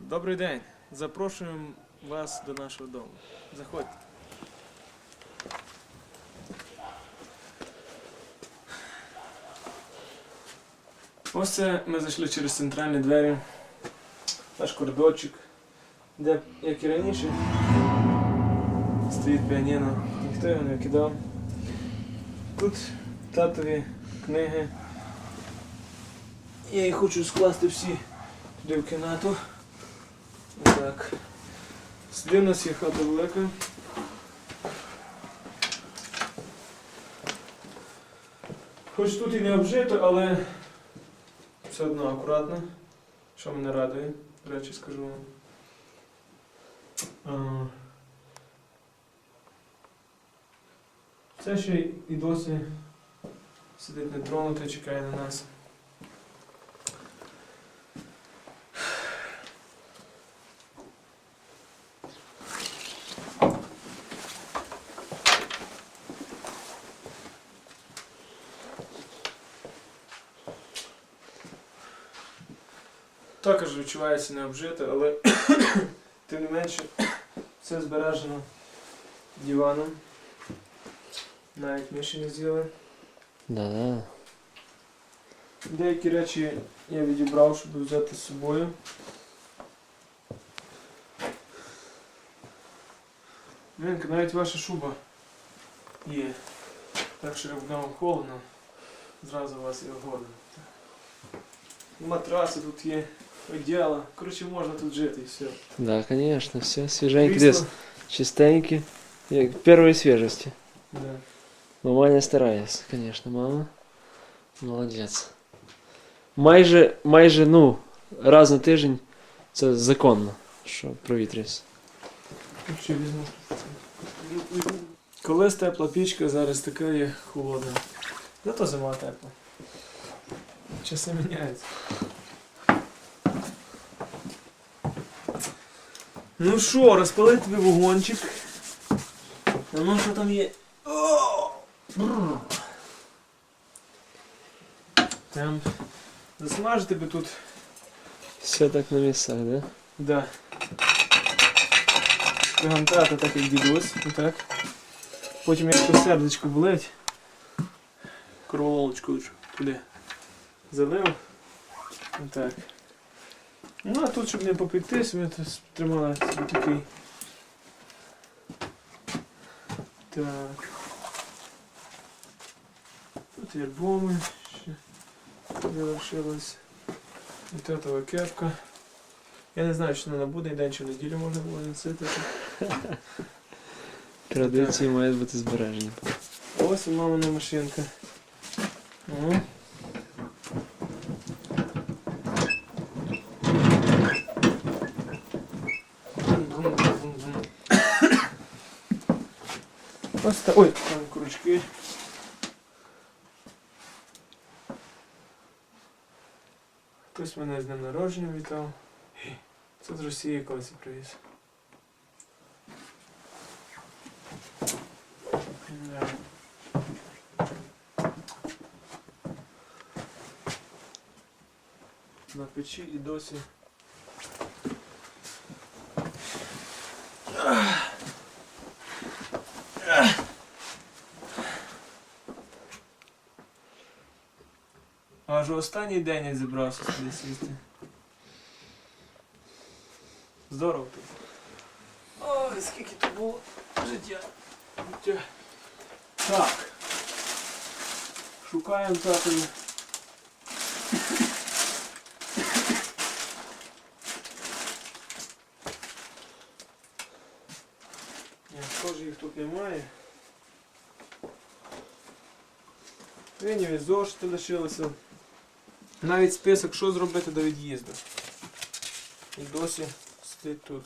Добрий день. Запрошуємо вас до нашого дому. Заходьте. Ось це ми зайшли через центральні двері. Наш коридорчик, де, як і раніше, стоїть піаніно. Ніхто його не кидав. Тут татові книги. Я їх хочу скласти всі туди в кімнату. Так. Сюди у нас є хата велика. Хоч тут і не обжито, але все одно акуратно. Що мене радує, до речі, скажу вам. Це ще і досі сидить нетронуте, чекає на нас. Також відчувається необжите, але тим не менше все збережено диваном. Навіть ми ще не з'їли. Да-да. Деякі речі я відібрав, щоб взяти з собою. Вінка, навіть ваша шуба є. Так що як вдома холодно, зразу у вас є огодно. Матраси тут є, одіяла. Коротше, можна тут жити і все. Да, конечно, все свеженько, Крісло. десь чистенький. Як свіжості. Да. Мама не старається, конечно, мама. Молодець. Майже, майже, ну, раз на тиждень це законно, що провітрюється. Колись тепла пічка, зараз така є холодна. Зато зима тепла. Часи міняються. Ну що, розпалити тобі вогончик. А ну що там є? О! Там засмажити би тут. Все так на місцях, да? Да. Пригантати так як дідусь, отак. Потім якщо сердечко болить, кровололочку лише туди залив. Отак. Ну а тут, щоб не попектись, ми тут тримали собі такий. Так. Тут є альбоми ще залишилось. І татова кепка. Я не знаю, чи вона на будний день чи в неділю можна було носити. Традиції мають бути збережені. Ось і мамина машинка. О. Ой, там крючки. Хтось мене з днем народження вітав. Це з Росії колись привіз. На печі і досі. Аж останній день я зібрався сюди сісти. Здорово тут. Ой, скільки тут було життя. Життя. Так. Шукаємо татові. Схоже, їх тут немає. Виніві зошити лишилися. Навіть список, що зробити до від'їзду. І досі стоїть тут.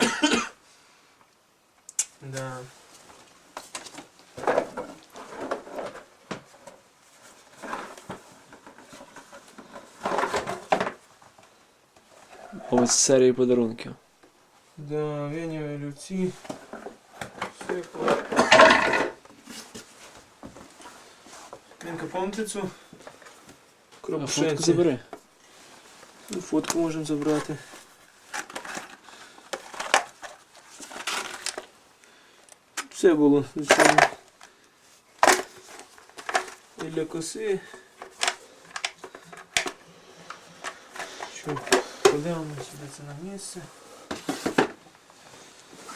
да. Ось серії подарунків. Да, Веню і Люці. Все. Вінка, пам'ятаєте цю? А фотку пшениці? забери. Ну, Фотку можемо забрати. Все було, звичайно. І для коси. Що, подивимося сюди це на місце.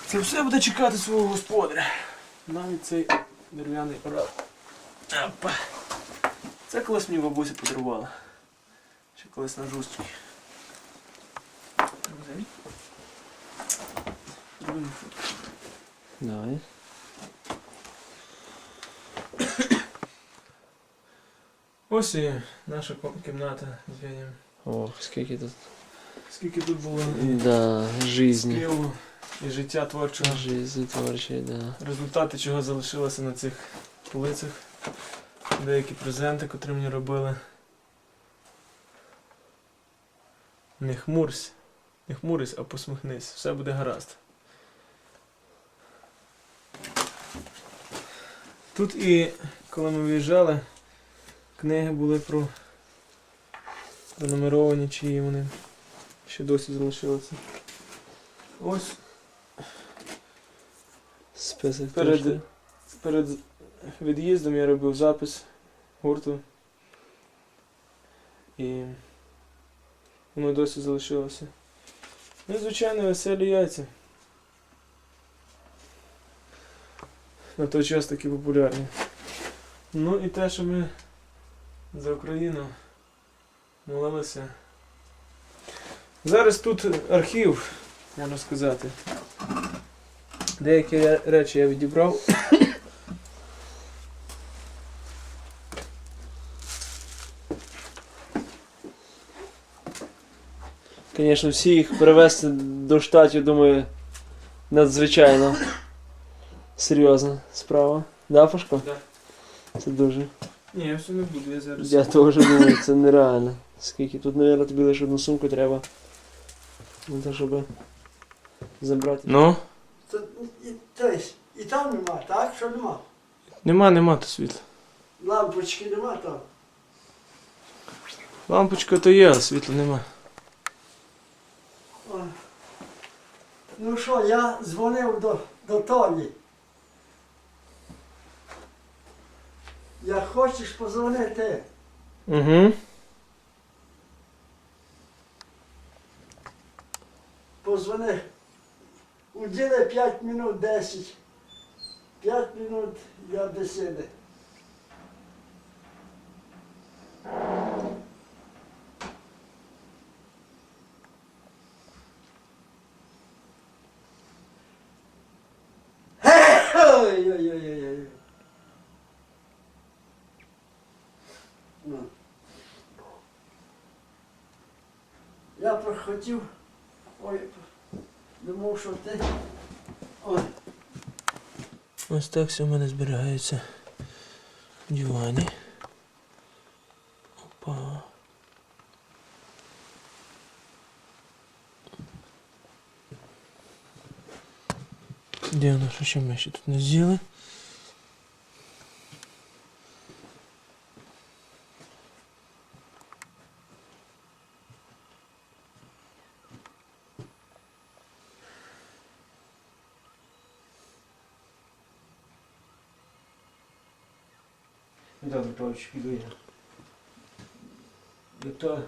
Це все буде чекати свого господаря. Навіть цей дерев'яний орел. Опа. Це колись мені бабуся подарувала. Ще колись на жустці. Давай. Ось і наша кімната з Венем. Ох, скільки тут. Скільки тут було Да, жизни. і життя творчого. Жизнь творчої, да. Результати чого залишилося на цих полицях. Деякі презенти, котрі мені робили. Не хмурсь. Не хмурись, а посміхнись. Все буде гаразд. Тут і коли ми виїжджали, книги були про пронумеровані, чиї вони ще досі залишилися. Ось Список Перед- перед від'їздом я робив запис гурту. І воно досі залишилося. Ну і звичайно веселі яйця. На той час такі популярні. Ну і те, що ми за Україну молилися. Зараз тут архів, можна сказати. Деякі речі я відібрав. Звісно, всі їх привезти до штатів, думаю, надзвичайно серйозна справа. Да, Пашко? Да. Це дуже. Ні, я все не буду, я зараз. Я теж думаю, це нереально. Скільки тут, мабуть, тобі лише одну сумку треба. Ну, то, щоб забрати. Ну? То, і, то есть, і там нема, так? Що нема? Нема, нема то світла. Лампочки нема там. Лампочка то є, а світла нема. О. Ну що, я дзвонив до, до Толі. Як хочеш позвонити, Угу. позвони. Уділи 5 минут 10. 5 минут я бесіди. Ой-ой-ой-ой. Ну. Я прохотів. Ой, думав, що ти. Ой. Ось так все в мене зберігається в дивані. Дивно, що ще ми ще тут не з'їли. Добре, Павлович, піду я. Як то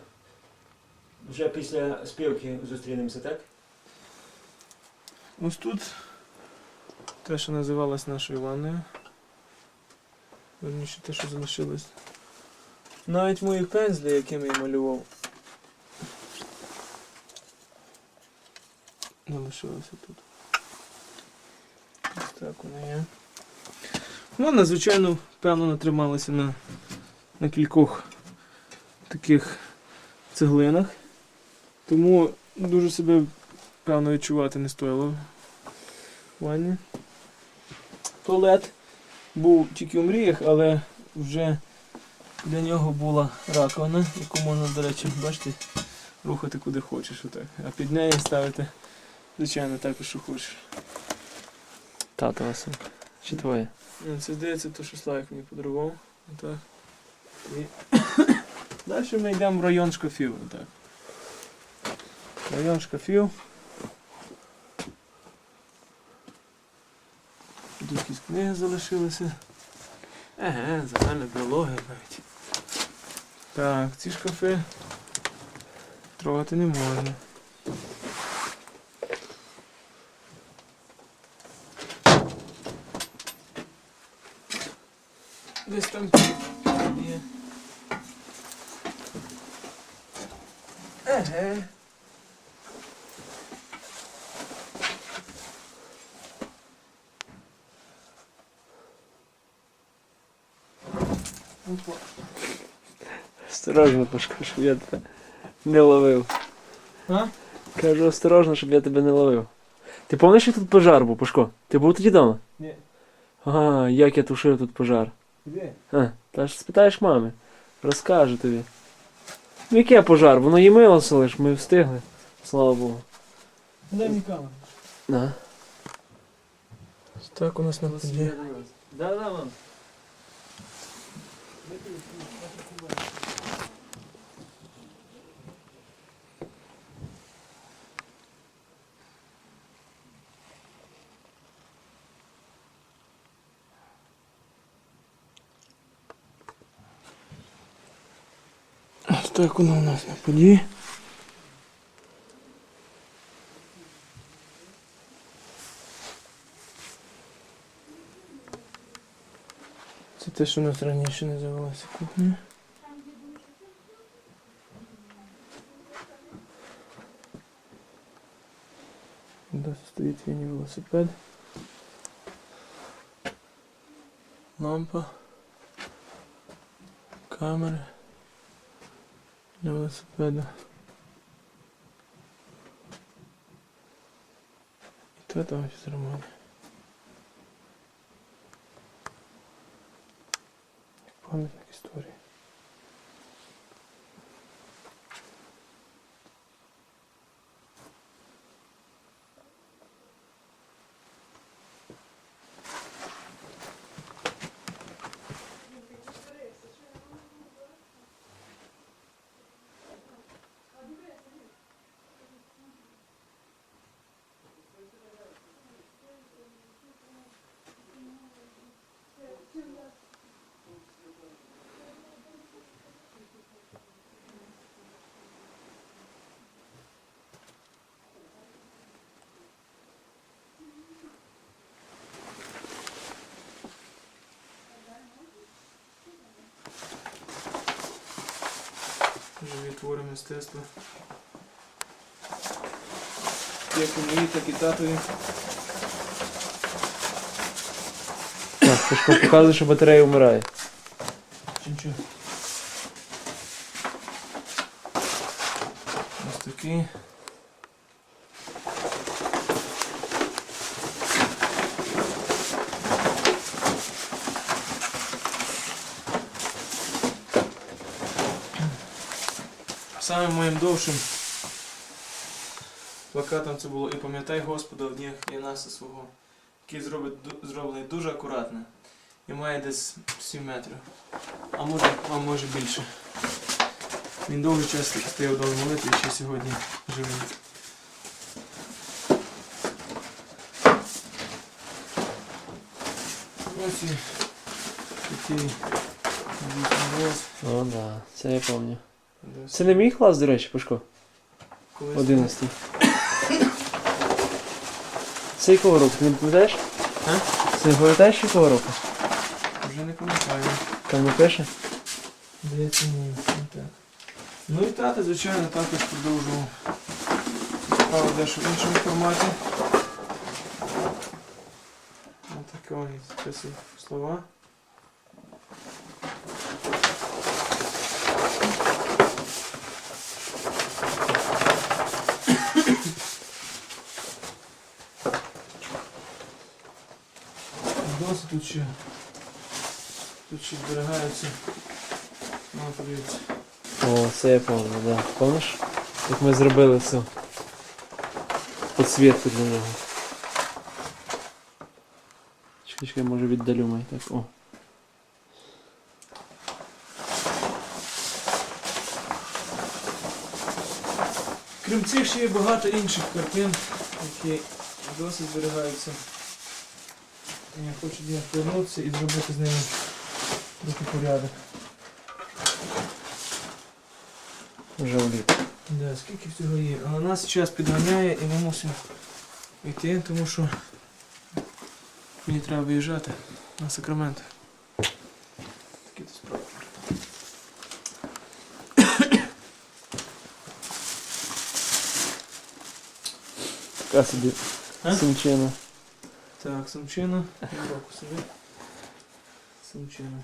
вже після співки зустрінемося, так? Ось тут те, що називалось нашою ванною. Верніше те, що залишилось. Навіть мої пензлі, якими я малював. Залишилося тут. Ось так воно є. Вона, звичайно, певно, натрималася на, на кількох таких цеглинах. Тому дуже себе певно відчувати не стоїло в ванні. Туалет був тільки у мріях, але вже для нього була раковина, яку можна, до речі, бачите, рухати куди хочеш. Отак. А під нею ставити, звичайно, також, що хочеш. Татова сумка. Чи твоя? Ну, Це здається, то, що Славік мені подарував. Отак. І... Далі ми йдемо в район шкафів. Отак. Район шкафів. Книги залишилися. Еге, загальна біологія навіть. Так, ці шкафи трогати не можна. Десь там є. Еге. Осторожно, Пашко, щоб я тебе не ловив. А? Кажу, осторожно, щоб я тебе не ловив. Ти пам'ятаєш, як тут пожар був, Пашко? Ти був тоді вдома? Ні. А, як я тушив тут пожар. Де? А, та ж спитаєш мами. Розкаже тобі. Ну яке пожар? Воно їй милося лиш, ми встигли. Слава Богу. Дай мені камеру. На. Так у нас на. Да, да, мам. Ось так воно у нас на події. Це те, що у нас раніше називалося кухня. Досі стоїть він велосипед. Лампа. Камери для велосипеда. І то там щось нормально. Пам'ятник історії. Живі твори мистецтва. Як і мої, так і татові. Так, Пашко показує, що батарея вмирає. Чим-чим. Ось такі. Самим моїм довшим плакатом це було і пам'ятай Господа одних і нас свого, який зробить, зроблений дуже акуратно і має десь 7 метрів. А може, а може більше. Він довгий час стояв до молитви і ще сьогодні живий. Ось і такий. О, да, це я пам'ятаю. Це не мій клас, до речі, Пашко. Колись 11. Це якого року? Ти не пам'ятаєш? А? Це не пам'ятаєш якого року? Вже не пам'ятаю. Там не пише? Здається, ні. не так. Ну і тата, звичайно, також продовжував справу дещо в іншому форматі. Ось таке він записує слова. Тут ще тут ще зберігаються. Ну. О, це я пам'ятаю, да. Помниш? Як ми зробили цю підсвітку для нього. Чекай, чекай, може віддалю май так. О. Крім цих ще є багато інших картин, які досі зберігаються. Я хочу них повернутися і зробити з ними трохи порядок. Вже вліт. Да, скільки всього є. Але нас час підганяє і ми мусимо йти, тому що мені треба виїжджати на Сакраменто. Такі то справи. Така собі А? Так, самчина. Року собі. Самчина.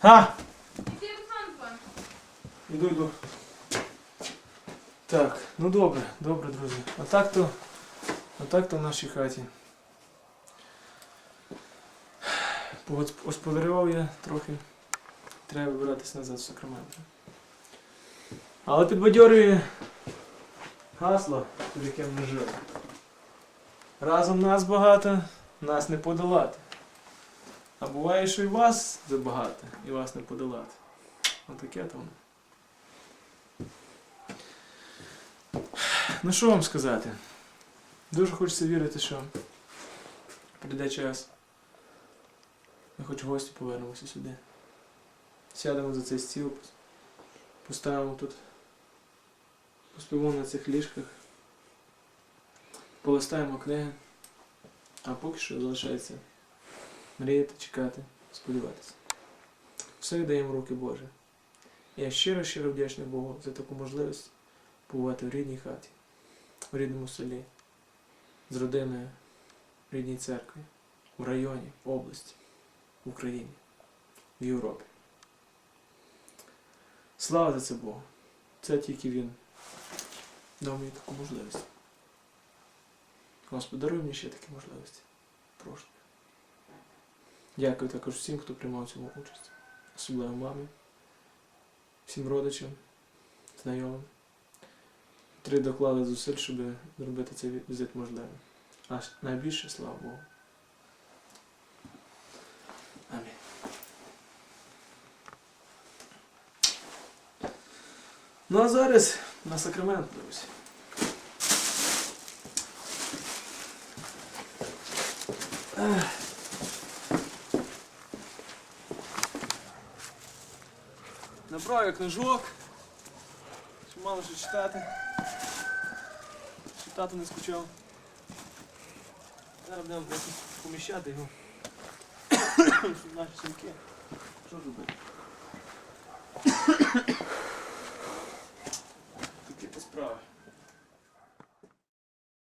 Ха! Іду, йду. Так, ну добре, добре, друзі. А так то, а так то в нашій хаті. Господарював я трохи. Треба вибиратися назад в Сакраменто. Але підбадьорює гасло, під яким ми жили. Разом нас багато, нас не подолати. А буває, що і вас забагато, і вас не подолати. Отаке там. Ну що вам сказати? Дуже хочеться вірити, що прийде час. Ми хоч гості повернемося сюди. Сядемо за цей стіл, поставимо тут, поспіваємо на цих ліжках, полистаємо книги, а поки що залишається мріяти, чекати, сподіватися. Все віддаємо руки Божі. Я щиро-щиро вдячний Богу за таку можливість побувати в рідній хаті, в рідному селі, з родиною, в рідній церкві, в районі, в області в Україні, в Європі. Слава за це Богу. Це тільки Він дав мені таку можливість. Господи, даруй мені ще такі можливості. Прошу. Дякую також всім, хто приймав цьому участь. Особливо мамі, всім родичам, знайомим. Три доклали зусиль, щоб зробити цей візит можливим. А найбільше, слава Богу. Амінь. Ну а зараз на Сакрамент, друзі. Набрав книжок. Мало що читати. Тато не скучав. Зараз будемо поміщати його. Наші сумки. Що робити?